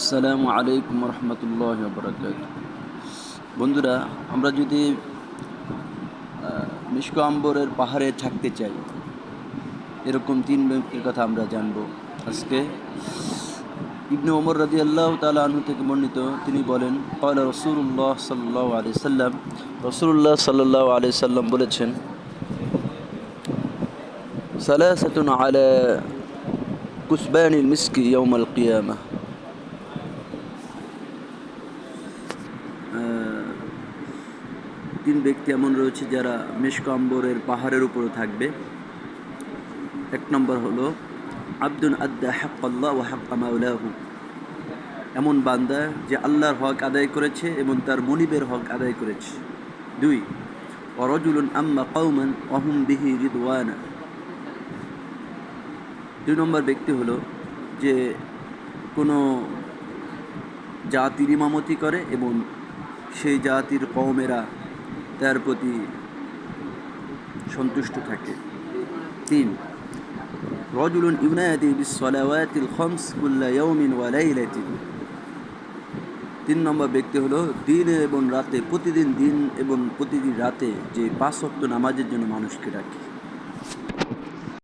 আসসালামু আলাইকুম রহমতুল্লাহ বরকাত বন্ধুরা, আমরা যদি মিশক আম্বরের পাহাড়ে থাকতে চাই, এরকম তিন ব্যক্তির কথা আমরা জানব। আজকে ইবনে ওমর রাজি আল্লাহ তালা থেকে বর্ণিত, তিনি বলেন কয়লা রসুল্লাহ সাল্লাহ আলি সাল্লাম রসুল্লাহ সাল্লাহ আলি সাল্লাম বলেছেন, সালাসাতুন আলা কুসবানিল মিসকি ইয়ৌমাল কিয়ামা। তিন ব্যক্তি এমন রয়েছে যারা মেশকাম্বরের পাহাড়ের উপরে থাকবে। এক নম্বর হলো আব্দুল আদ্দা হাক্কাল্লাহ ও হাক্কা মাউলাহু এমন বান্দা যে আল্লাহর হক আদায় করেছে এবং তার মনিবের হক আদায় করেছে। দুই অরজুলুন আম্মা কৌমান অহুম বিহি রিদওয়ানা। দুই নম্বর ব্যক্তি হলো যে কোনো জাতির ইমামতি করে এবং সেই জাতির কওমেরা তার প্রতি সন্তুষ্ট থাকে। তিন ইউনায়াদি বিসলাওয়াতিল খমস কুল্লা ইয়ৌমিন ওয়া লাইলাতিন। তিন নম্বর ব্যক্তি হলো দিন এবং রাতে, প্রতিদিন দিন এবং প্রতিদিন রাতে যে পাঁচ ওয়াক্ত নামাজের জন্য মানুষকে ডাকে।